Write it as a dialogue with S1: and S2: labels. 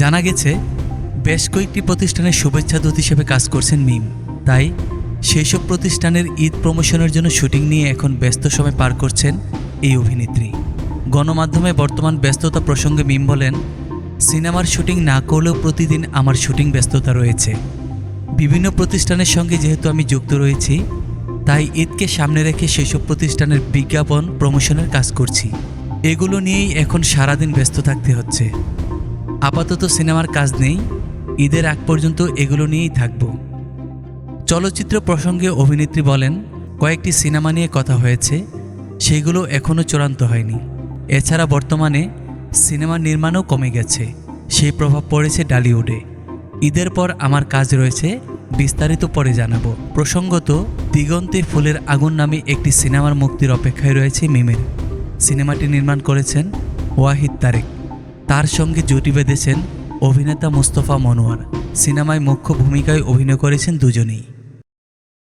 S1: জানা গেছে, বেশ কয়েকটি প্রতিষ্ঠানের শুভেচ্ছা দূত হিসেবে কাজ করছেন মিম। তাই সেই সব প্রতিষ্ঠানের ঈদ প্রমোশনের জন্য শুটিং নিয়ে এখন ব্যস্ত সময় পার করছেন এই অভিনেত্রী। গণমাধ্যমে বর্তমান ব্যস্ততা প্রসঙ্গে মিম বলেন, সিনেমার শুটিং না করলেও প্রতিদিন আমার শুটিং ব্যস্ততা রয়েছে। বিভিন্ন প্রতিষ্ঠানের সঙ্গে যেহেতু আমি যুক্ত রয়েছি, তাই ঈদকে সামনে রেখে সেসব প্রতিষ্ঠানের বিজ্ঞাপন, প্রমোশনের কাজ করছি। এগুলো নিয়েই এখন সারাদিন ব্যস্ত থাকতে হচ্ছে। আপাতত সিনেমার কাজ নেই, ঈদের আগ পর্যন্ত এগুলো নিয়েই থাকব। চলচ্চিত্র প্রসঙ্গে অভিনেত্রী বলেন, কয়েকটি সিনেমা নিয়ে কথা হয়েছে, সেগুলো এখনও চূড়ান্ত হয়নি। এছাড়া বর্তমানে সিনেমা নির্মাণও কমে গেছে, সেই প্রভাব পড়েছে ডালিউডে। ঈদের পর আমার কাজ রয়েছে, বিস্তারিত পরে জানাব। প্রসঙ্গত, দিগন্তে ফুলের আগুন নামে একটি সিনেমার মুক্তির অপেক্ষায় রয়েছে মিমের। সিনেমাটি নির্মাণ করেছেন ওয়াহিদ তারেক। তার সঙ্গে জুটি বেঁধেছেন অভিনেতা মোস্তফা মনোয়ার। সিনেমায় মুখ্য ভূমিকায় অভিনয় করেছেন দুজনেই।